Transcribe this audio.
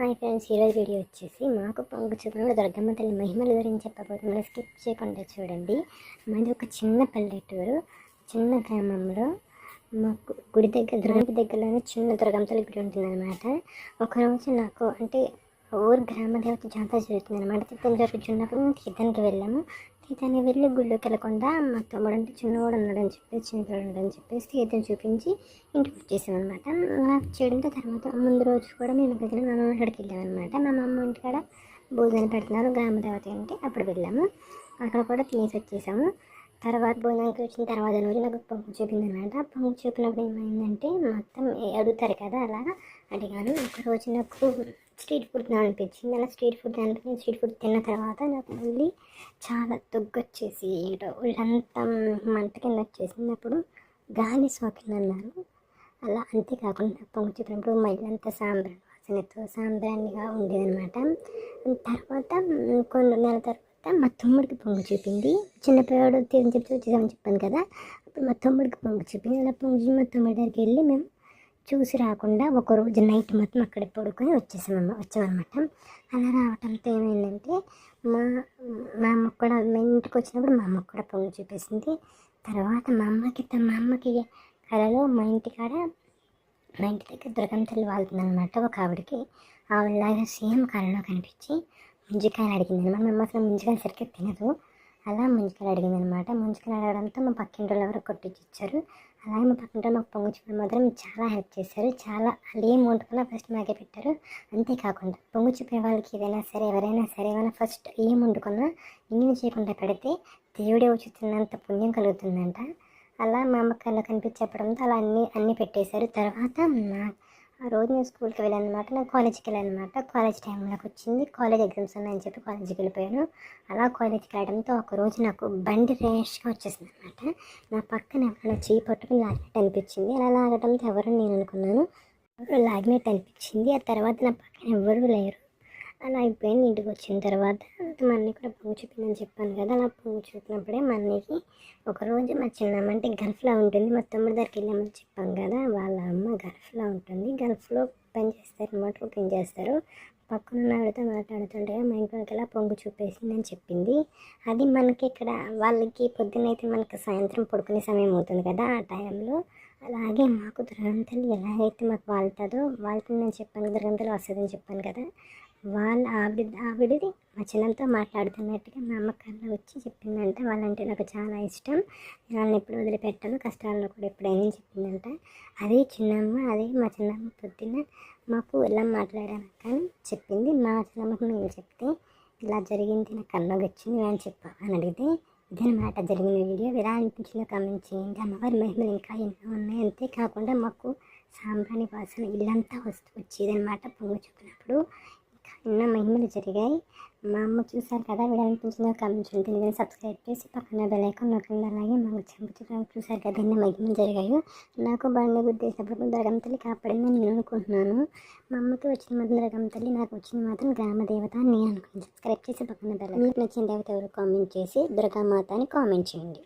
Hi friends ఈరోజు video వచ్చేసి మాకు పొంగు చూపులో దుర్గమ్మ తల్లి మహిమల గురించి చెప్పబోతున్నాను స్కిప్ చేయకుండా చూడండి మాది ఒక చిన్న పల్లెటూరు చిన్న గ్రామంలో మాకు గుడి దగ్గర దుర్గమ్మ దగ్గరలోనే చిన్న దుర్గమ్మ తల్లి గుడి ఉంటుందన్నమాట ఒకరోజు నాకు అంటే ఊరు గ్రామ దేవత జాతర జరుగుతుంది అనమాట చిత్తం జరుగుతున్నప్పుడు మేము తీర్థానికి వెళ్ళాము ఇతని వెళ్ళి గుళ్ళోకి వెళ్ళకుండా మా తమ్ముడు అంటే చిన్నవాడు ఉన్నాడని చెప్పేసి చిన్నపిల్లడు ఉన్నాడని చెప్పేసి తీర్థం చూపించి ఇంటికి వచ్చేసాను అనమాట చేయడంతో తర్వాత ముందు రోజు కూడా మేము దగ్గర మా అమ్మ అక్కడికి వెళ్ళామన్నమాట. మా అమ్మ ఇంటికాడ భోజనం పెడుతున్నారు గ్రామ దేవత అంటే అప్పుడు వెళ్ళాము. అక్కడ కూడా తినేసి వచ్చేసాము. తర్వాత భోజనానికి వచ్చిన తర్వాత రోజు నాకు పొంగు చూపింది అనమాట పొంగు చూపినప్పుడు ఏమైందంటే మొత్తం అడుగుతారు కదా అలా అడిగాను ఒక రోజు నాకు స్ట్రీట్ ఫుడ్ అనిపించింది అలా స్ట్రీట్ ఫుడ్ అనిపించింది స్ట్రీట్ ఫుడ్ తిన్న తర్వాత నాకు మళ్ళీ చాలా తొగ్గొచ్చేసి ఏంటో ఒళ్ళంతా మంట కింద వచ్చేసింది. అప్పుడు గాలి సోకింది అన్నారు అలా అంతేకాకుండా పొంగు చూపినప్పుడు మళ్ళీ సాంబ్రాన్ వాసనతో సాంబ్రాణిగా ఉండేదన్నమాట. తర్వాత కొన్ని నెలల తర్వాత మా తమ్ముడికి పొంగు చూపింది. చిన్నపిల్లడు తిరిగి చెప్తే వచ్చేసామని చెప్పాను కదా. అప్పుడు మా తమ్ముడికి పొంగు చూపింది. అలా పొంగు మా తమ్ముడి దగ్గరికి వెళ్ళి మేము చూసి రాకుండా ఒక రోజు నైట్ మొత్తం అక్కడ పడుకొని వచ్చేసామమ్మ వచ్చామన్నమాట. అలా రావటంతో ఏమైందంటే మా మా అమ్మ కూడా మా ఇంటికి వచ్చినప్పుడు మా అమ్మకు కూడా పొంగి చూపేసింది. తర్వాత మా అమ్మకి మా అమ్మకి కళలో మా ఇంటి కాడ మా ఇంటి దగ్గర దుర్గం తల్లి వాళ్తుంది అనమాట ఒక ఆవిడకి. ఆవిడలాగా సేమ్ కళలో కనిపించి ముంజికాయలు అడిగింది అనమాట మేము అసలు ముంజికాయలు సరిగ్గా తినదు. అలా ముంచుకలు అడిగింది అనమాట ముంచుకలు అడగడంతో మా పక్కింటి వాళ్ళు ఎవరు కొట్టించి ఇచ్చారు. అలాగే మా పక్కింటి మాకు పొంగు మాత్రం చాలా హెల్ప్ చేశారు. చాలా వాళ్ళు ఏం వండుకున్నా ఫస్ట్ మాకే పెట్టారు. అంతేకాకుండా పొంగు వాళ్ళకి ఏదైనా సరే ఎవరైనా సరే ఏమైనా ఫస్ట్ ఏం వండుకున్నా ఇన్ని చేయకుండా పెడితే దేవుడే ఉచితున్నంత పుణ్యం కలుగుతుందంట. అలా మా అమ్మకాయలు కనిపించేప్పడంతో అలా అన్నీ అన్నీ పెట్టేశారు. తర్వాత మా ఆ రోజు నేను స్కూల్కి వెళ్ళాను అనమాట నేను కాలేజ్కి వెళ్ళాను అనమాట కాలేజ్ టైంలోకి వచ్చింది. కాలేజ్ ఎగ్జామ్స్ ఉన్నాయని చెప్పి కాలేజ్కి వెళ్ళిపోయాను. అలా కాలేజీకి వెళ్ళడంతో ఒక రోజు నాకు బండి రేష్గా వచ్చేసింది అనమాట నా పక్కన ఎవరైనా చేయి పట్టుకుని లాగినట్టు అనిపించింది. అలా లాగడంతో ఎవరు నేను అనుకున్నాను. ఎవరు లాగినట్టు అనిపించింది. ఆ తర్వాత నా పక్కన ఎవరు లేరు. అలా అయిపోయింది. ఇంటికి వచ్చిన తర్వాత మన్నీ కూడా పొంగు చూపిందని చెప్పాను కదా అలా పొంగు చూపినప్పుడే మా ఒకరోజు మా చిన్నమ్మ అంటే గల్ఫ్లో ఉంటుంది మా తమ్ముడి దగ్గరికి వెళ్ళామని చెప్పాం కదా వాళ్ళ అమ్మ గల్ఫ్లో ఉంటుంది. గల్ఫ్లో పని చేస్తారు అనమాట కుకింగ్ చేస్తారు. పక్కన ఆవిడతో మాట్లాడుతుంటే మా ఇంట్లోకి ఎలా పొంగు చూపేసిందని చెప్పింది. అది మనకి ఇక్కడ వాళ్ళకి పొద్దున్నైతే మనకి సాయంత్రం పడుకునే సమయం అవుతుంది కదా ఆ టైంలో అలాగే మాకు దుర్గంతలు ఎలాగైతే మాకు వాళ్తుందో వాళ్ళకి నేను చెప్పాను దుర్గంతలు వస్తుందని చెప్పాను కదా వాళ్ళ ఆవిడ ఆవిడది మా మాట్లాడుతున్నట్టుగా మా అమ్మ కళ్ళ వచ్చి చెప్పిందంట. వాళ్ళంటే నాకు చాలా ఇష్టం. వాళ్ళని ఎప్పుడు వదిలిపెట్టాను. కష్టాల్లో కూడా ఎప్పుడైనా చెప్పిందంట. అదే చిన్నమ్మ అదే మా చిన్నమ్మ పొద్దున్న మాకు ఎలా మాట్లాడాను. కానీ చెప్పింది మా చిన్నమ్మకు నేను చెప్తే ఇలా జరిగింది నాకు కళ్ళకి వచ్చింది అని చెప్పా అని అడిగితే ఇదనమాట జరిగిన వీడియో. ఎలా అనిపించిందో కామెంట్ చేయండి. అమ్మవారి మహిమలు ఇంకా ఎన్నో ఉన్నాయి. అంతేకాకుండా మాకు సాంబ్రాణి వాసన ఇల్లంతా వస్తూ వచ్చేదనమాట పొంగు చూపినప్పుడు. ఎన్నో మహిమలు జరిగాయి. మా అమ్మ చూసారు కదా వీడియో అనిపించిందో కామెంట్ చేయండి. సబ్స్క్రైబ్ చేసి పక్కన బెలైకాన్ నొక్కండి. అలాగే మాకు చెంపుతున్నారు చూసారు కదా ఎన్నో మహిమలు జరిగాయో. నాకు బండి గుద్దేసినప్పుడు దరగం తల్లి కాపాడిందని నేను అనుకుంటున్నాను. మా అమ్మకి వచ్చిన మాత్రం దరగం తల్లి నాకు వచ్చిన మాత్రం గ్రామ దేవత అని నేను అనుకున్నాను సబ్స్క్రైబ్ చేసి పక్కన బెల్ల మీకు నచ్చిన దేవత ఎవరు కామెంట్ చేసి దుర్గామాత అని కామెంట్ చేయండి.